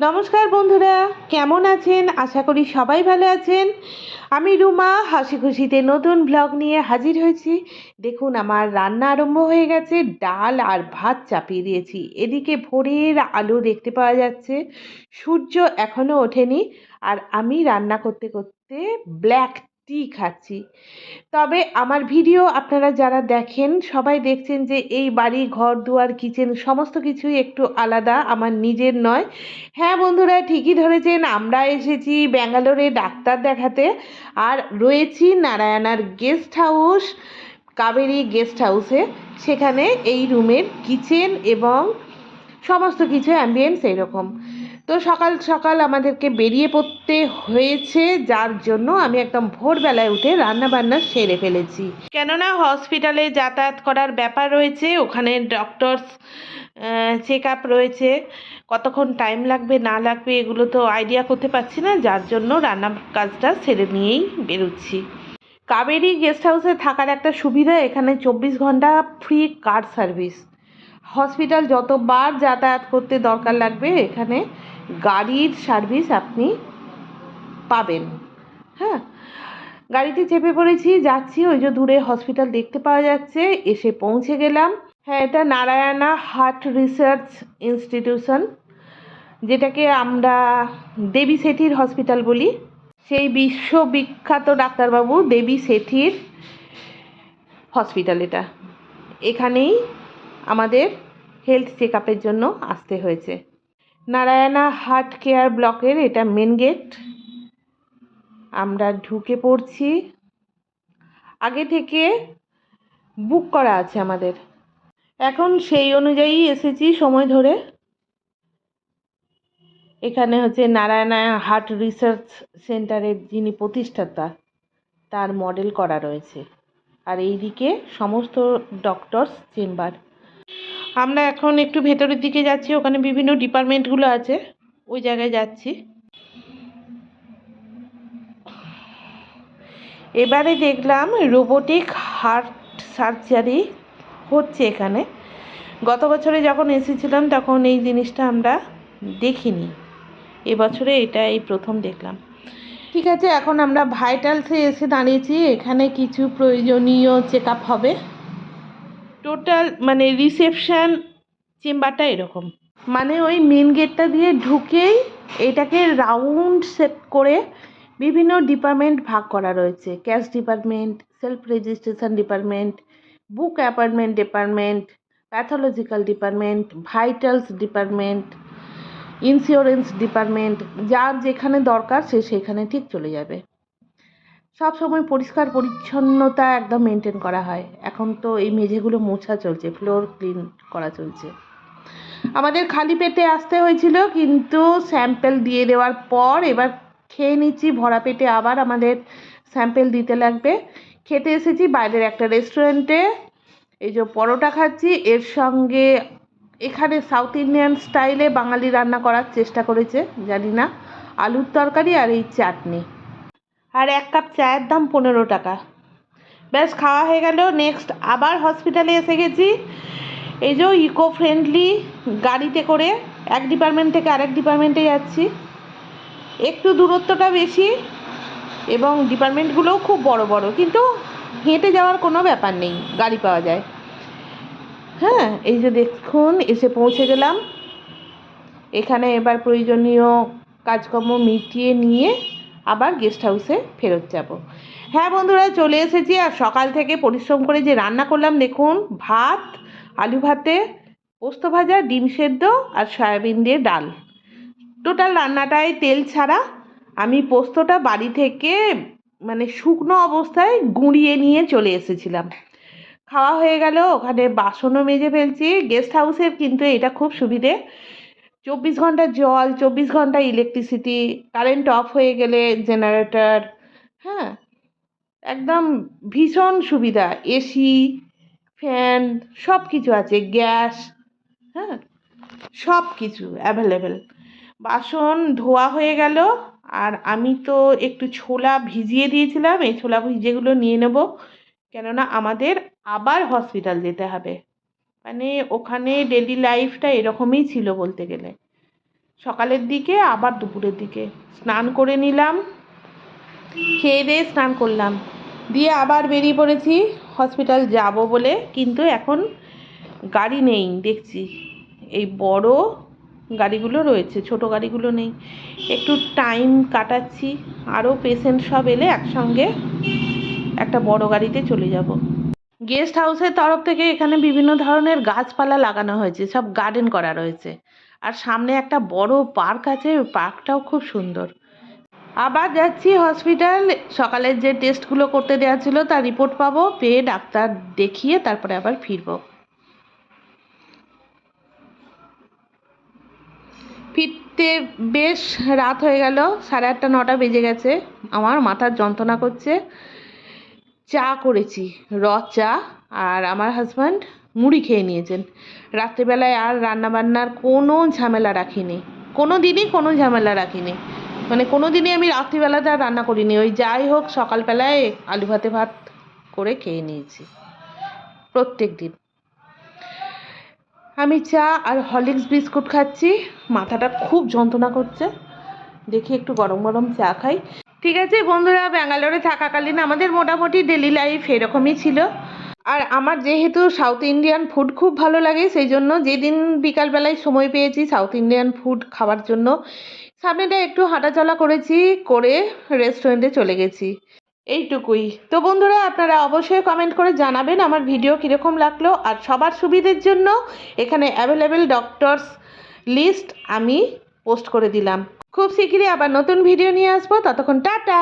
নমস্কার বন্ধুরা, কেমন আছেন? আশা করি সবাই ভালো আছেন। আমি রুমা হাসি খুশিতে নতুন ব্লগ নিয়ে হাজির হয়েছি। দেখুন, আমার রান্না আরম্ভ হয়ে গেছে। ডাল আর ভাত চাপিয়ে দিয়েছি। এদিকে ভোরের আলো দেখতে পাওয়া যাচ্ছে। সূর্য এখনও ওঠেনি। আর আমি রান্না করতে করতে ব্ল্যাক টি খাচ্ছি। তবে আমার ভিডিও আপনারা যারা দেখেন, সবাই দেখছেন যে এই বাড়ি, ঘর, দুয়ার, কিচেন সমস্ত কিছুই একটু আলাদা, আমার নিজের নয়। হ্যাঁ বন্ধুরা, ঠিকই ধরেছেন, আমরা এসেছি ব্যাঙ্গালোরে ডাক্তার দেখাতে, আর রয়েছি নারায়ণার গেস্ট হাউস, কাবেরী গেস্ট হাউসে। সেখানে এই রুমের কিচেন এবং সমস্ত কিছু অ্যাম্বিয়েন্স এইরকম তো সকাল সকাল আমাদেরকে বেরিয়ে পড়তে হয়েছে, যার জন্য আমি একদম ভোরবেলায় উঠে রান্না বান্না সেরে ফেলেছি। কেননা হসপিটালে যাতায়াত করার ব্যাপার রয়েছে, ওখানে ডক্টরস চেক আপ রয়েছে। কতক্ষণ টাইম লাগবে, না লাগবে, এগুলো তো আইডিয়া করতে পারছি না, যার জন্য রান্না কাজটা সেরে নিয়েই বেরোচ্ছি। কাবেরি গেস্ট হাউসে থাকার একটা সুবিধা, এখানে চব্বিশ ঘণ্টা ফ্রি কার সার্ভিস। হসপিটাল যতবার যাতায়াত করতে দরকার লাগবে, এখানে গাড়ির সার্ভিস আপনি পাবেন। হ্যাঁ গাড়িতে চেপে পড়েছি, যাচ্ছি, ওই যে দূরে হসপিটাল দেখতে পাওয়া যাচ্ছে, এসে পৌঁছে গেলাম। হ্যাঁ এটা নারায়ণা হার্ট রিসার্চ ইনস্টিটিউশন, যেটাকে আমরা দেবী সেঠির হসপিটাল বলি। সেই বিশ্ববিখ্যাত ডাক্তারবাবু দেবী সেঠির হসপিটাল এটা। এখানেই আমাদের হেলথ চেক আপের জন্য আসতে হয়েছে। নারায়ণা হার্ট কেয়ার ব্লকের এটা মেন গেট আমরা ঢুকে পড়ছি। আগে থেকে বুক করা আছে আমাদের। এখন সেই অনুযায়ী এসেছি সময় ধরে। এখানে হচ্ছে নারায়ণা হার্ট রিসার্চ সেন্টারের যিনি প্রতিষ্ঠাতা, তার মডেল করা রয়েছে। আর এইদিকে সমস্ত ডক্টরস চেম্বার আমরা এখন একটু ভেতরের দিকে যাচ্ছি, ওখানে বিভিন্ন ডিপার্টমেন্টগুলো আছে, ওই জায়গায় যাচ্ছি। এবারে দেখলাম রোবোটিক হার্ট সার্জারি হচ্ছে এখানে। গত বছরে যখন এসেছিলাম, তখন এই জিনিসটা আমরা দেখিনি। এবছরে এটা এই প্রথম দেখলাম। ঠিক আছে, এখন আমরা ভাইটালসে এসে দাঁড়িয়েছি, এখানে কিছু প্রয়োজনীয় চেক হবে। টোটাল মানে রিসেপশান চেম্বারটা এরকম। মানে ওই মেন গেটটা দিয়ে ঢুকেই এটাকে রাউন্ড সেট করে বিভিন্ন ডিপার্টমেন্ট ভাগ করা রয়েছে। Cash department self registration department book appointment department pathological department vitals department insurance department যার যেখানে দরকার সে সেখানে ঠিক চলে যাবে। সব সময় পরিষ্কার পরিচ্ছন্নতা একদম মেনটেন করা হয়। এখন তো এই মেঝেগুলো মোছা চলছে ফ্লোর ক্লিন করা চলছে। আমাদের খালি পেটে আসতে হয়েছিল, কিন্তু স্যাম্পেল দিয়ে দেওয়ার পর এবার খেয়ে নিচ্ছি, ভরা পেটে আবার আমাদের স্যাম্পেল দিতে লাগবে। খেতে এসেছি বাইরের একটা রেস্টুরেন্টে এই যে পরোটা খাচ্ছি, এর সঙ্গে এখানে সাউথ ইন্ডিয়ান স্টাইলে বাঙালি রান্না করার চেষ্টা করেছে, জানি না। আলুর তরকারি আর এই চাটনি। আর এক কাপ চায়ের দাম পনেরো টাকা। ব্যাস, খাওয়া হয়ে গেল। নেক্সট আবার হসপিটালে এসে গেছি। এই যে ইকো ফ্রেন্ডলি গাড়িতে করে এক ডিপার্টমেন্ট থেকে আরেক ডিপার্টমেন্টে যাচ্ছি। একটু দূরত্বটা বেশি এবং ডিপার্টমেন্টগুলোও খুব বড় বড়, কিন্তু হেঁটে যাওয়ার কোনো ব্যাপার নেই, গাড়ি পাওয়া যায়। হ্যাঁ এই যে দেখুন, এসে পৌঁছে গেলাম। এখানে এবার প্রয়োজনীয় কাজকর্ম মিটিয়ে নিয়ে আবার গেস্ট হাউসে ফেরত যাব। হ্যাঁ বন্ধুরা, চলে এসেছি আর সকাল থেকে পরিশ্রম করে যে রান্না করলাম, দেখুন, ভাত, আলু ভাতে, পোস্ত ভাজা, ডিম সেদ্ধ আর সয়াবিন দিয়ে ডাল। টোটাল রান্নাটায় তেল ছাড়া। আমি পোস্তটা বাড়ি থেকে মানে শুকনো অবস্থায় গুঁড়িয়ে নিয়ে চলে এসেছিলাম। খাওয়া হয়ে গেল, ওখানে বাসনও মেজে ফেলছি। গেস্ট হাউসের কিন্তু এটা খুব সুবিধে। চব্বিশ ঘণ্টা জল, চব্বিশ ঘণ্টা ইলেকট্রিসিটি কারেন্ট অফ হয়ে গেলে জেনারেটর হ্যাঁ? একদম ভীষণ সুবিধা। এসি ফ্যান সব কিছু আছে, গ্যাস হ্যাঁ? সব কিছু অ্যাভেলেবেল বাসন ধোয়া হয়ে গেল, আর আমি তো একটু ছোলা ভিজিয়ে দিয়েছিলাম। এই ছোলা ভিজেগুলো নিয়ে নেব, কেননা আমাদের আবার হসপিটাল যেতে হবে। মানে ওখানে ডেলি লাইফটা এরকমই ছিল বলতে গেলে। সকালের দিকে, আবার দুপুরের দিকে। স্নান করে নিলাম, খেয়ে দিয়ে স্নান করলাম। দিয়ে আবার বেরিয়ে পড়েছি হসপিটাল যাব বলে। কিন্তু এখন গাড়ি নেই, দেখছি। এই বড় গাড়িগুলো রয়েছে, ছোট গাড়িগুলো নেই। একটু টাইম কাটাচ্ছি। আরও পেশেন্ট সব এলে একসঙ্গে একটা বড় গাড়িতে চলে যাব। গেস্ট হাউসের তরফ থেকে এখানে বিভিন্ন ধরনের গাছপালা লাগানো হয়েছে, সব গার্ডেন করা রয়েছে। আর সামনে একটা বড় পার্ক আছে পার্কটাও খুব সুন্দর। আবার যাচ্ছি হসপিটাল, সকালের যে টেস্টগুলো করতে দেওয়া ছিল তার রিপোর্ট পাবো, পেয়ে ডাক্তার দেখিয়ে তারপরে আবার ফিরবো। ফিরতে বেশ রাত হয়ে গেল, সাড়ে আটটা, নটা বেজে গেছে। আমার মাথার যন্ত্রণা করছে। চা করেছি র চা আর আমার হাজব্যান্ড মুড়ি খেয়ে নিয়েছেন। রাত্রিবেলায় আর রান্নাবান্নার কোনো ঝামেলা রাখিনি। কোনো দিনই কোনো ঝামেলা রাখিনি। মানে কোনো দিনই আমি রাত্রিবেলাতে আর রান্না করিনি, ওই যাই হোক সকালবেলায় আলু ভাতে ভাত করে খেয়ে নিয়েছি। প্রত্যেক দিন। আমি চা আর হরলিক্স বিস্কুট খাচ্ছি, মাথাটা খুব যন্ত্রণা করছে। দেখি একটু গরম গরম চা খাই। ঠিক আছে? বন্ধুরা, ব্যাঙ্গালোরে থাকাকালীন আমাদের মোটামুটি ডেলি লাইফ এরকমই ছিল। আর আমার যেহেতু সাউথ ইন্ডিয়ান ফুড খুব ভালো লাগে, সেই জন্য যেদিন বিকালবেলায় সময় পেয়েছি সাউথ ইন্ডিয়ান ফুড খাওয়ার জন্য, সামনেটা একটু হাঁটাচলা করেছি, করে রেস্টুরেন্টে চলে গেছি। এইটুকুই। তো বন্ধুরা, আপনারা অবশ্যই কমেন্ট করে জানাবেন আমার ভিডিও কীরকম লাগল। আর সবার সুবিধের জন্য এখানে অ্যাভেলেবেল ডক্টরস লিস্ট আমি পোস্ট করে দিলাম। খুব শিগগিরই আবার নতুন ভিডিও নিয়ে আসব। ততক্ষণ টাটা!